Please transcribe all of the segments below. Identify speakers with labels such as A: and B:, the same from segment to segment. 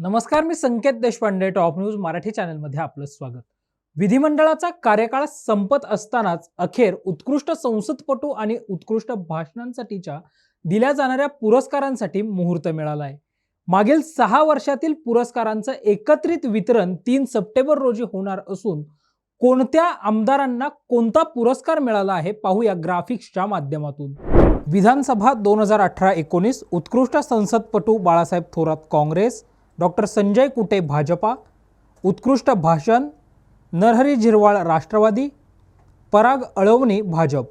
A: नमस्कार मी Sanket Deshpande top news Marathi चॅनलमध्ये आपलं स्वागत. विधिमंडळाचा कार्यकाळ संपत असतानाच अखेर उत्कृष्ट संसदपटू आणि उत्कृष्ट भाषणांसाठीच्या दिल्या जाणाऱ्या पुरस्कारांसाठी मुहूर्त मिळाला आहे मागील सहा वर्षातील पुरस्कारांचं एकत्रित वितरण तीन सप्टेंबर रोजी होणार असून कोणत्या आमदारांना कोणता पुरस्कार मिळाला आहे पाहूया ग्राफिक्सच्या माध्यमातून. विधानसभा दोन हजार अठरा एकोणीस उत्कृष्ट संसदपटू बाळासाहेब थोरात काँग्रेस डॉक्टर संजय कुटे भाजपा उत्कृष्ट भाषण नरहरी झिरवाळ राष्ट्रवादी पराग अळवणी भाजप.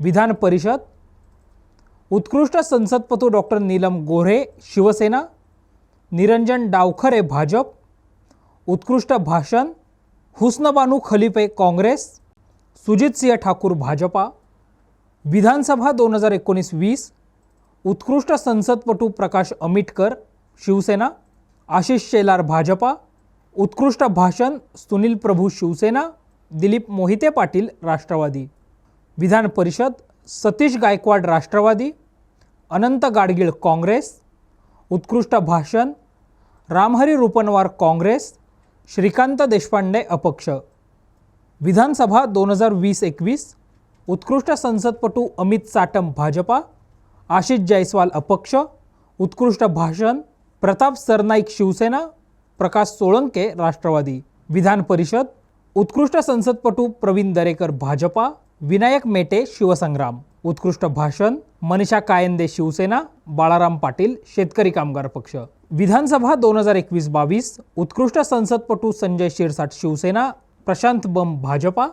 A: विधान परिषद उत्कृष्ट संसदपटू डॉक्टर नीलम गोऱ्हे शिवसेना निरंजन डावखरे भाजप उत्कृष्ट भाषण हुस्नबानू खलिफे काँग्रेस सुजित सिंह ठाकूर भाजपा विधानसभा दोन हजार एकोणीस वीस उत्कृष्ट संसदपटू प्रकाश अमिटकर शिवसेना आशिष शेलार भाजपा उत्कृष्ट भाषण सुनील प्रभू शिवसेना दिलीप मोहिते पाटील राष्ट्रवादी. विधान परिषद सतीश गायकवाड राष्ट्रवादी अनंत गाडगीळ काँग्रेस उत्कृष्ट भाषण रामहरी रुपनवार काँग्रेस श्रीकांत देशपांडे अपक्ष. विधानसभा दोन हजार वीस एकवीस उत्कृष्ट संसदपटू अमित साटम भाजपा आशिष जयस्वाल अपक्ष उत्कृष्ट भाषण प्रताप सरनाईक शिवसेना प्रकाश सोळंके राष्ट्रवादी विधान परिषद उत्कृष्ट संसदपटू प्रवीण दरेकर भाजपा विनायक मेटे शिवसंग्राम उत्कृष्ट भाषण मनीषा कायंदे शिवसेना बाळाराम पाटील शेतकरी कामगार पक्ष. विधानसभा दोन हजार एकवीस बावीस उत्कृष्ट संसदपटू संजय शिरसाट शिवसेना प्रशांत बम भाजपा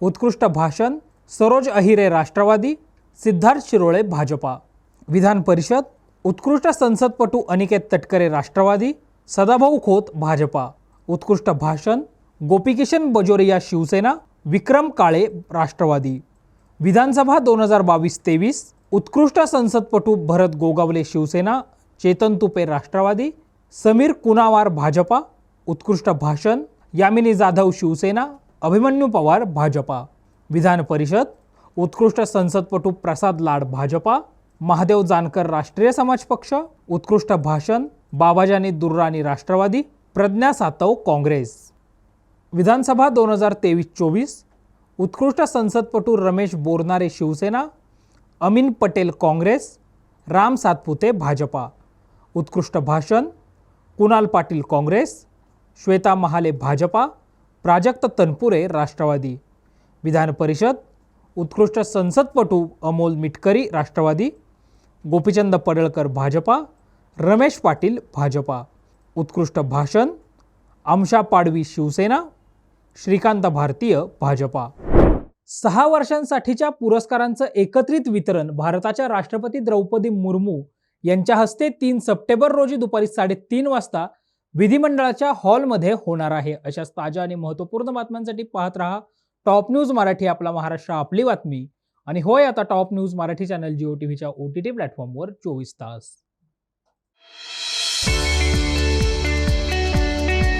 A: उत्कृष्ट भाषण सरोज अहिरे राष्ट्रवादी सिद्धार्थ शिरोळे भाजपा. विधान परिषद उत्कृष्ट संसदपटू अनिकेत तटकरे राष्ट्रवादी सदाभाऊ खोत भाजपा. उत्कृष्ट भाषण गोपीकिशन बजोरिया शिवसेना विक्रम काळे राष्ट्रवादी. विधानसभा दोन हजार बावीस तेवीस उत्कृष्ट संसदपटू भरत गोगावले शिवसेना चेतन तुपे राष्ट्रवादी समीर कुनावार भाजपा. उत्कृष्ट भाषण यामिनी जाधव शिवसेना अभिमन्यू पवार भाजपा. विधान परिषद उत्कृष्ट संसदपटू प्रसाद लाड भाजपा. महादेव जानकर राष्ट्रीय समाज पक्ष उत्कृष्ट भाषण बाबाजानी दुर्राणी राष्ट्रवादी प्रज्ञा सातव काँग्रेस. विधानसभा दोन हजार तेवीस चोवीस उत्कृष्ट संसदपटू रमेश बोरनारे शिवसेना अमीन पटेल काँग्रेस राम सातपुते भाजपा. उत्कृष्ट भाषण कुणाल पाटील काँग्रेस श्वेता महाले भाजपा प्राजक्त तनपुरे राष्ट्रवादी. विधान परिषद उत्कृष्ट संसदपटू अमोल मिटकरी राष्ट्रवादी गोपीचंद पडळकर भाजपा रमेश पाटील भाजपा. उत्कृष्ट भाषण आमशा पाडवी शिवसेना श्रीकांत भारतीय भाजपा. सहा वर्षांसाठीच्या पुरस्कारांचं एकत्रित वितरण भारताच्या राष्ट्रपती द्रौपदी मुर्मू यांच्या हस्ते तीन सप्टेंबर रोजी दुपारी साडेतीन वाजता विधिमंडळाच्या हॉलमध्ये होणार आहे. अशाच ताज्या आणि महत्त्वपूर्ण बातम्यांसाठी पाहत रहा. टॉप न्यूज मराठी आपला महाराष्ट्र आपली बातमी. आणि होय आता top news Marathi channel Jio टीव्हीच्या ओ टी टी प्लॅटफॉर्मवर चोवीस तास.